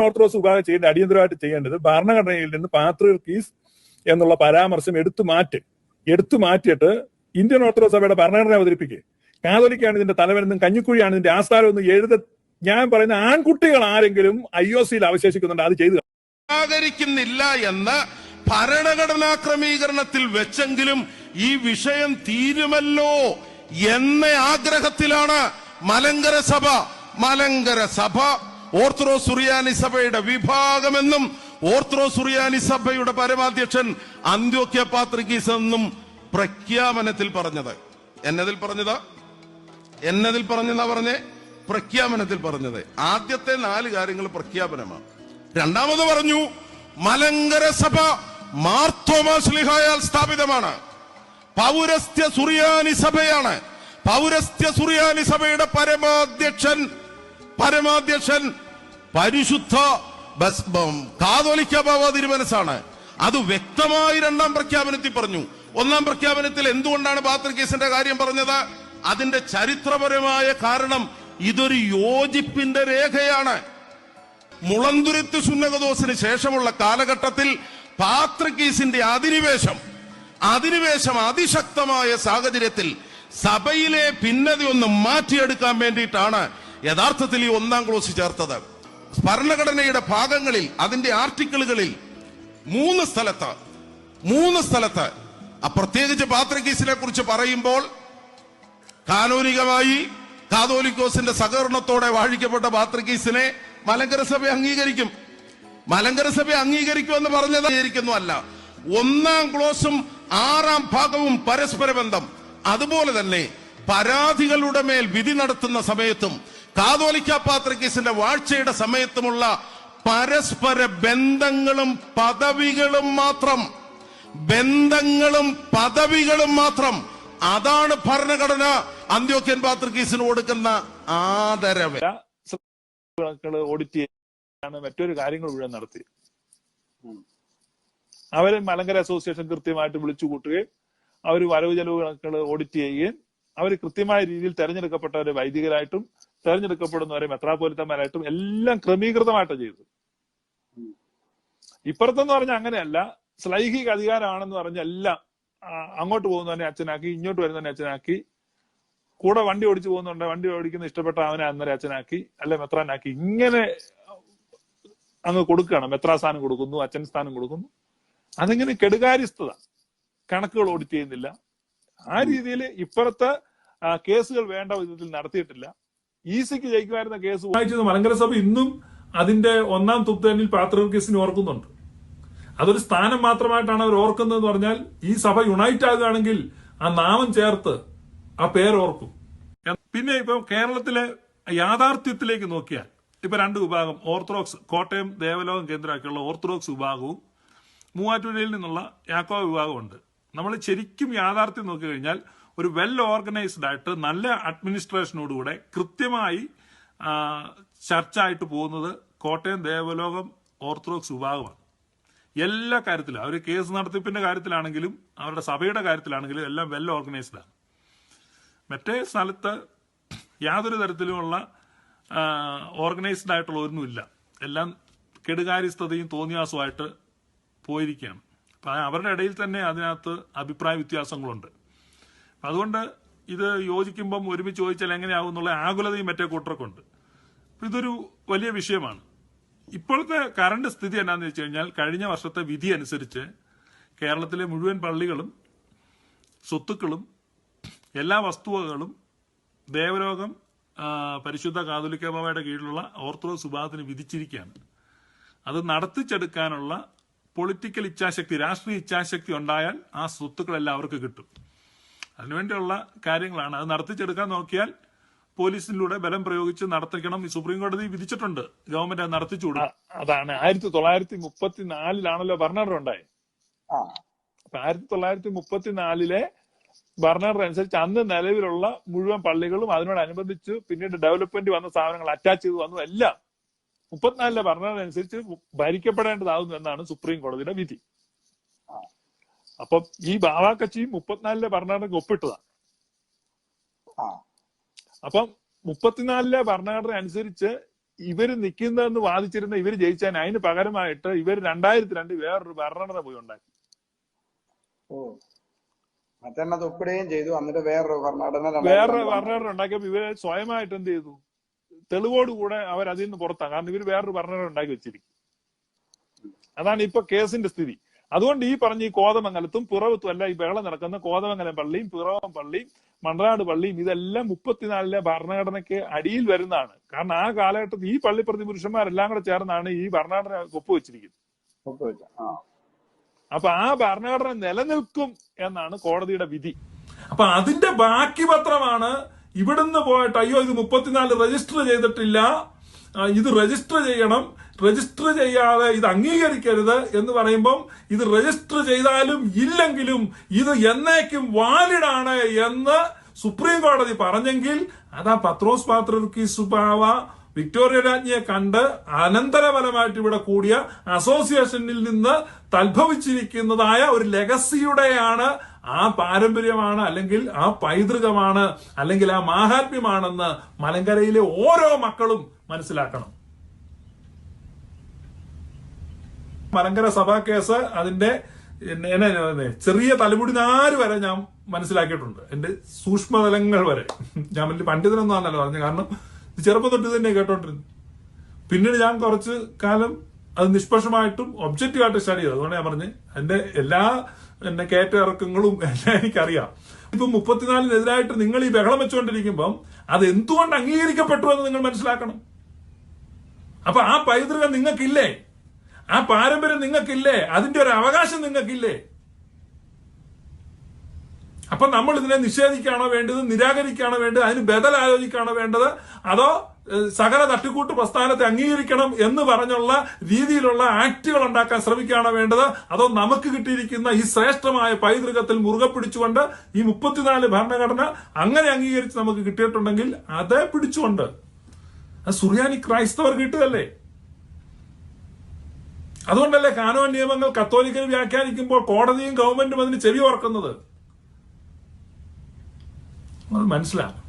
Orthodox വിഭാഗം ചെയ്യേണ്ട അടിയന്തരമായിട്ട് ചെയ്യേണ്ടത് ഭരണഘടനയിൽ നിന്ന് പാത്രീസ് എന്നുള്ള പരാമർശം എടുത്തു മാറ്റി എടുത്തു മാറ്റിയിട്ട് ഇന്ത്യൻ ഓർത്തഡോക്സ് സഭയുടെ ഭരണഘടന അവതരിപ്പിക്കുക കാതോലിക്കാണ് ഇതിന്റെ തലവനെന്നും കഞ്ഞിക്കുഴിയാണ് ഇതിന്റെ ആസ്ഥാനം എന്നും എഴുത ഞാൻ പറയുന്ന ആൺകുട്ടികൾ ആരെങ്കിലും ഐ ഒ സിയിൽ അവശേഷിക്കുന്നുണ്ട് അത് ചെയ്തു ആകരിക്കുന്നില്ല എന്ന് ഭരണഘടനാ ക്രമീകരണത്തിൽ വെച്ചെങ്കിലും ഈ വിഷയം തീരുമല്ലോ എന്ന ആഗ്രഹത്തിലാണ് മലങ്കര സഭ. മലങ്കര സഭ ഓർത്തഡോക്സ് സുറിയാനി സഭയുടെ വിഭാഗമെന്നും ഓർത്തഡോക്സ് സുറിയാനി സഭയുടെ പരമാധ്യക്ഷൻ അന്ത്യോക്യ പാത്രികീസ് എന്നും പ്രഖ്യാപനത്തിൽ പറഞ്ഞത്. എന്നതിൽ പറഞ്ഞത്? എന്നതിൽ പറഞ്ഞെന്നാ പറഞ്ഞേ? പ്രഖ്യാപനത്തിൽ പറഞ്ഞത്. ആദ്യത്തെ നാല് കാര്യങ്ങൾ പ്രഖ്യാപനമാണ്. രണ്ടാമത് പറഞ്ഞു മലങ്കര സഭ മാർത്തോമാശ്ലിഹായാൽ സ്ഥാപിതമാണ്. പൗരസ്ത്യ സുറിയാനി സഭയാണ് പൗരസ്ത്യ സുറിയാനി സഭയുടെ പരമാധ്യക്ഷൻ പരമാധ്യക്ഷൻ പരിശുദ്ധ കാതോലിക്ക ബാബ തിരുമനസാണ് അത് വ്യക്തമായി രണ്ടാം പ്രഖ്യാപനത്തിൽ പറഞ്ഞു. ഒന്നാം പ്രഖ്യാപനത്തിൽ എന്തുകൊണ്ടാണ് ബാത്രികേസിന്റെ കാര്യം പറഞ്ഞത്? അതിന്റെ ചരിത്രപരമായ കാരണം ഇതൊരു യോജിപ്പിന്റെ രേഖയാണ്. മുളന്തുരുത്ത് സുന്നകദോസിന് ശേഷമുള്ള കാലഘട്ടത്തിൽ പാത്രക്കീസിന്റെ അധിനിവേശം അധിനിവേശം അതിശക്തമായ സാഹചര്യത്തിൽ സഭയിലെ ഭിന്നതയൊന്ന് മാറ്റിയെടുക്കാൻ വേണ്ടിയിട്ടാണ് യഥാർത്ഥത്തിൽ ഈ ഒന്നാം ക്ലോസ് ചേർത്തത്. ഭരണഘടനയുടെ ഭാഗങ്ങളിൽ അതിന്റെ ആർട്ടിക്കിളുകളിൽ മൂന്ന് സ്ഥലത്ത് മൂന്ന് സ്ഥലത്ത് പ്രത്യേകിച്ച് പാത്രക്കീസിനെ കുറിച്ച് പറയുമ്പോൾ കാനൂനികമായി കാതോലിക്കോസിന്റെ സഹകരണത്തോടെ വാഴിക്കപ്പെട്ട പാത്രക്കീസിനെ മലങ്കര സഭ അംഗീകരിക്കും. മലങ്കര സഭ അംഗീകരിക്കുമെന്ന് പറഞ്ഞത് അംഗീകരിക്കുന്നു അല്ല. ഒന്നാം ക്ലോസും ആറാം ഭാഗവും പരസ്പര ബന്ധം അതുപോലെ തന്നെ പരാതികളുടെ മേൽ വിധി നടത്തുന്ന സമയത്തും കാതോലിക്ക പാത്രികീസിന്റെ വാഴ്ചയുടെ സമയത്തുമുള്ള പരസ്പര ബന്ധങ്ങളും പദവികളും മാത്രം. ബന്ധങ്ങളും പദവികളും മാത്രം. അതാണ് ഭരണഘടന. അന്ത്യോക്യൻ പാത്രക്കേസിന് കൊടുക്കുന്ന ആദരവ്. ഓഡിറ്റ് ചെയ്യാണ് മറ്റൊരു കാര്യങ്ങൾ മുഴുവൻ നടത്തി. അവർ മലങ്കര അസോസിയേഷൻ കൃത്യമായിട്ട് വിളിച്ചു കൂട്ടുകയും അവർ വരവ് ചെലവ് കണക്കുകൾ ഓഡിറ്റ് ചെയ്യുകയും അവർ കൃത്യമായ രീതിയിൽ തെരഞ്ഞെടുക്കപ്പെട്ടവരെ വൈദികരായിട്ടും തെരഞ്ഞെടുക്കപ്പെടുന്നവരെ മെത്രാപോലിത്തന്മാരായിട്ടും എല്ലാം ക്രമീകൃതമായിട്ട് ചെയ്തു ഇപ്പുറത്തെന്ന് പറഞ്ഞാൽ അങ്ങനെയല്ല. സ്ലൈഹിക അധികാരമാണെന്ന് പറഞ്ഞ എല്ലാം അങ്ങോട്ട് പോകുന്നവനെ അച്ഛനാക്കി ഇങ്ങോട്ട് വരുന്നവനെ അച്ഛനാക്കി. കൂടെ വണ്ടി ഓടിച്ചു പോകുന്നുണ്ട്. വണ്ടി ഓടിക്കുന്ന ഇഷ്ടപ്പെട്ട അവനെ അന്നേരം അച്ഛനാക്കി അല്ലെ മെത്രാനാക്കി. ഇങ്ങനെ അങ്ങ് കൊടുക്കുകയാണ്. മെത്രാസ്ഥാനം കൊടുക്കുന്നു അച്ഛൻ സ്ഥാനം കൊടുക്കുന്നു. അതിങ്ങനെ കെടുകാര്യസ്ഥത. കണക്കുകൾ ഓഡിറ്റ് ചെയ്യുന്നില്ല. ആ രീതിയിൽ ഇപ്പുറത്തെ കേസുകൾ വേണ്ട വിധത്തിൽ നടത്തിയിട്ടില്ല. ഈസിക്ക് ജയിക്കുമായിരുന്ന കേസ് വായിച്ചത് മലങ്കര സഭ ഇന്നും അതിന്റെ ഒന്നാം തുപ്തനിൽ പാത്ര കേസിന് ഓർക്കുന്നുണ്ട്. അതൊരു സ്ഥാനം മാത്രമായിട്ടാണ് അവർ ഓർക്കുന്നതെന്ന് പറഞ്ഞാൽ ഈ സഭ യുണൈറ്റ് ആകുകയാണെങ്കിൽ ആ നാമം ചേർത്ത് ആ പേര് ഓർക്കും. പിന്നെ ഇപ്പൊ കേരളത്തിലെ യാഥാർത്ഥ്യത്തിലേക്ക് നോക്കിയാൽ ഇപ്പൊ രണ്ട് വിഭാഗം ഓർത്തഡോക്സ് കോട്ടയം ദേവലോകം കേന്ദ്രമാക്കിയുള്ള ഓർത്തഡോക്സ് വിഭാഗവും മൂവാറ്റുപുഴയിൽ നിന്നുള്ള യാക്കോ വിഭാഗമുണ്ട് നമ്മൾ ശരിക്കും യാഥാർത്ഥ്യം നോക്കി കഴിഞ്ഞാൽ ഒരു വെൽ ഓർഗനൈസ്ഡ് ആയിട്ട് നല്ല അഡ്മിനിസ്ട്രേഷനോടുകൂടെ കൃത്യമായി ചർച്ച ആയിട്ട് പോകുന്നത് കോട്ടയം ദേവലോകം ഓർത്തഡോക്സ് വിഭാഗമാണ്. എല്ലാ കാര്യത്തിലും അവർ കേസ് നടത്തിപ്പിന്റെ കാര്യത്തിലാണെങ്കിലും അവരുടെ സഭയുടെ കാര്യത്തിലാണെങ്കിലും എല്ലാം വെൽ ഓർഗനൈസ്ഡ് ആണ്. മറ്റേ സ്ഥലത്ത് യാതൊരു തരത്തിലുമുള്ള ഓർഗനൈസ്ഡ് ആയിട്ടുള്ള ഒന്നുമില്ല എല്ലാം കെടുകാര്യസ്ഥതയും തോന്നിയാസമായിട്ട് പോയിരിക്കുകയാണ്. അപ്പം അവരുടെ ഇടയിൽ തന്നെ അതിനകത്ത് അഭിപ്രായ വ്യത്യാസങ്ങളുണ്ട്. അതുകൊണ്ട് ഇത് യോജിക്കുമ്പം ഒരുമിച്ച് ചോദിച്ചാൽ എങ്ങനെയാവും എന്നുള്ള ആകുലതയും മറ്റേ കൂട്ടർക്കുണ്ട്. ഇതൊരു വലിയ വിഷയമാണ്. ഇപ്പോഴത്തെ കറണ്ട് സ്ഥിതി എന്നാന്ന് വെച്ച് കഴിഞ്ഞാൽ കഴിഞ്ഞ വർഷത്തെ വിധി അനുസരിച്ച് കേരളത്തിലെ മുഴുവൻ പള്ളികളും സ്വത്തുക്കളും എല്ലാ വസ്തുവകകളും ദേവലോകം പരിശുദ്ധ കാതോലിക്ക ബാബയുടെ കീഴിലുള്ള ഓർത്തഡോക്സ് വിഭാഗത്തിന് വിധിച്ചിരിക്കുകയാണ്. അത് നടത്തിച്ചെടുക്കാനുള്ള പൊളിറ്റിക്കൽ ഇച്ഛാശക്തി രാഷ്ട്രീയ ഇച്ഛാശക്തി ഉണ്ടായാൽ ആ സ്വത്തുക്കൾ എല്ലാവർക്കും കിട്ടും. അതിനുവേണ്ടിയുള്ള കാര്യങ്ങളാണ്. അത് നടത്തിച്ചെടുക്കാൻ നോക്കിയാൽ പോലീസിലൂടെ ബലം പ്രയോഗിച്ച് നടത്തിക്കണം. ഈ സുപ്രീം കോടതി വിധിച്ചിട്ടുണ്ട്. ഗവൺമെന്റ് അത് നടത്തിച്ചു അതാണ് ആയിരത്തി തൊള്ളായിരത്തി മുപ്പത്തിനാലിലാണല്ലോ ഭരണഘടന ഉണ്ടായത് ആ. അപ്പൊ ആയിരത്തി തൊള്ളായിരത്തി മുപ്പത്തിനാലിലെ ഭരണഘടന അനുസരിച്ച് അന്ന് നിലവിലുള്ള മുഴുവൻ പള്ളികളും അതിനോടനുബന്ധിച്ച് പിന്നീട് ഡെവലപ്മെന്റ് വന്ന സ്ഥാപനങ്ങൾ അറ്റാച്ച് ചെയ്ത് വന്നു എല്ലാം. മുപ്പത്തിനാലിലെ ഭരണഘടന അനുസരിച്ച് ഭരിക്കപ്പെടേണ്ടതാകുന്നു എന്നാണ് സുപ്രീം കോടതിയുടെ വിധി. അപ്പം ഈ ബാവാ കച്ചി മുപ്പത്തിനാലിലെ ഭരണഘടനയ്ക്ക് ഒപ്പിട്ടതാണ് ആ. അപ്പം മുപ്പത്തിനാലിലെ ഭരണഘടന അനുസരിച്ച് ഇവർ നിൽക്കുന്നതെന്ന് വാദിച്ചിരുന്ന ഇവർ ജയിച്ചാൽ അതിന് പകരമായിട്ട് ഇവർ രണ്ടായിരത്തി രണ്ട് വേറൊരു ഭരണഘടന പോയി ഉണ്ടാക്കി. ഓ. മറ്റെണ്ണ ഒപ്പിടുകയും ചെയ്തു. എന്നിട്ട് വേറൊരു ഭരണഘടന ഭരണഘടന ഉണ്ടാക്കിയപ്പോ ഇവർ സ്വയമായിട്ട് എന്ത് ചെയ്തു? തെളിവോടുകൂടെ അവർ അതിൽ നിന്ന് പുറത്താണ് കാരണം ഇവർ വേറൊരു ഭരണഘടന ഉണ്ടാക്കി വെച്ചിരിക്കും. അതാണ് ഇപ്പൊ കേസിന്റെ സ്ഥിതി. അതുകൊണ്ട് ഈ പറഞ്ഞ ഈ കോതമംഗലത്തും പിറവത്തും അല്ല ഈ ബഹളം നടക്കുന്ന കോതമംഗലം പള്ളിയും പിറവം പള്ളിയും മണ്ണാട് പള്ളിയും ഇതെല്ലാം മുപ്പത്തിനാലിലെ ഭരണഘടനയ്ക്ക് അടിയിൽ വരുന്നതാണ്. കാരണം ആ കാലഘട്ടത്തിൽ ഈ പള്ളി പ്രതിപുരുഷന്മാരെല്ലാം കൂടെ ചേർന്നാണ് ഈ ഭരണഘടന ഒപ്പുവെച്ചിരിക്കുന്നത്. അപ്പൊ ആ ഭരണഘടന നിലനിൽക്കും എന്നാണ് കോടതിയുടെ വിധി. അപ്പൊ അതിന്റെ ബാക്കി പത്രമാണ് ഇവിടുന്ന് പോയിട്ട് അയ്യോ ഇത് മുപ്പത്തിനാല് രജിസ്റ്റർ ചെയ്തിട്ടില്ല. ഇത് രജിസ്റ്റർ ചെയ്യണം. രജിസ്റ്റർ ചെയ്യാതെ ഇത് അംഗീകരിക്കരുത് എന്ന് പറയുമ്പം ഇത് രജിസ്റ്റർ ചെയ്താലും ഇല്ലെങ്കിലും ഇത് എന്നേക്കും വാലിഡാണ് എന്ന് സുപ്രീം കോടതി പറഞ്ഞെങ്കിൽ അതാ പത്രോസ് പാത്രർക്ക് സുബാവ വിക്ടോറിയ രാജ്ഞിയെ കണ്ട് അനന്തരഫലമായിട്ട് ഇവിടെ കൂടിയ അസോസിയേഷനിൽ നിന്ന് തൽഭവിച്ചിരിക്കുന്നതായ ഒരു ലെഗസിയുടെയാണ് ആ പാരമ്പര്യമാണ് അല്ലെങ്കിൽ ആ പൈതൃകമാണ് അല്ലെങ്കിൽ ആ മാഹാത്മ്യമാണെന്ന് മലങ്കരയിലെ ഓരോ മക്കളും മനസ്സിലാക്കണം. മലങ്കര സഭാ കേസ് അതിന്റെ ചെറിയ തലമുടി നാല് വരെ ഞാൻ മനസ്സിലാക്കിയിട്ടുണ്ട്. എന്റെ സൂക്ഷ്മതലങ്ങൾ വരെ. ഞാൻ വലിയ പണ്ഡിതനൊന്നാണല്ലോ പറഞ്ഞത്. പറഞ്ഞു കാരണം ചെറുപ്പം തൊട്ട് തന്നെ കേട്ടോണ്ടിരുന്നു. പിന്നീട് ഞാൻ കുറച്ച് കാലം അത് നിഷ്പക്ഷമായിട്ടും ഒബ്ജക്റ്റീവായിട്ട് സ്റ്റഡി ചെയ്തു. അതുകൊണ്ട് ഞാൻ പറഞ്ഞു എന്റെ എല്ലാ എന്റെ കയറ്റിറക്കങ്ങളും എല്ലാം എനിക്കറിയാം. ഇപ്പൊ മുപ്പത്തിനാലിനെതിരായിട്ട് നിങ്ങൾ ഈ ബഹളം വെച്ചുകൊണ്ടിരിക്കുമ്പം അത് എന്തുകൊണ്ട് അംഗീകരിക്കപ്പെട്ടു എന്ന് നിങ്ങൾ മനസ്സിലാക്കണം? അപ്പൊ ആ പൈതൃകം നിങ്ങൾക്കില്ലേ? ആ പാരമ്പര്യം നിങ്ങൾക്കില്ലേ? അതിന്റെ ഒരു അവകാശം നിങ്ങൾക്കില്ലേ? അപ്പൊ നമ്മൾ ഇതിനെ നിഷേധിക്കുകയാണോ വേണ്ടത്? നിരാകരിക്കുകയാണോ വേണ്ടത്? അതിന് ബദൽ ആലോചിക്കുകയാണോ വേണ്ടത്? അതോ സകല തട്ടിക്കൂട്ട് പ്രസ്ഥാനത്തെ അംഗീകരിക്കണം എന്ന് പറഞ്ഞുള്ള രീതിയിലുള്ള ആക്ടുകൾ ഉണ്ടാക്കാൻ ശ്രമിക്കുകയാണോ വേണ്ടത്? അതോ നമുക്ക് കിട്ടിയിരിക്കുന്ന ഈ ശ്രേഷ്ഠമായ പൈതൃകത്തിൽ മുറുകെ പിടിച്ചുകൊണ്ട് ഈ മുപ്പത്തിനാല് ഭരണഘടന അങ്ങനെ അംഗീകരിച്ച് നമുക്ക് കിട്ടിയിട്ടുണ്ടെങ്കിൽ അതേ പിടിച്ചുകൊണ്ട്. സുറിയാനി ക്രൈസ്തവർ കിട്ടുകയല്ലേ? അതുകൊണ്ടല്ലേ കാനോൻ നിയമങ്ങൾ കത്തോലിക്കൽ വ്യാഖ്യാനിക്കുമ്പോൾ കോടതിയും ഗവൺമെന്റും അതിന് ചെവി ഓർക്കുന്നത്? അത് മനസ്സിലാകും.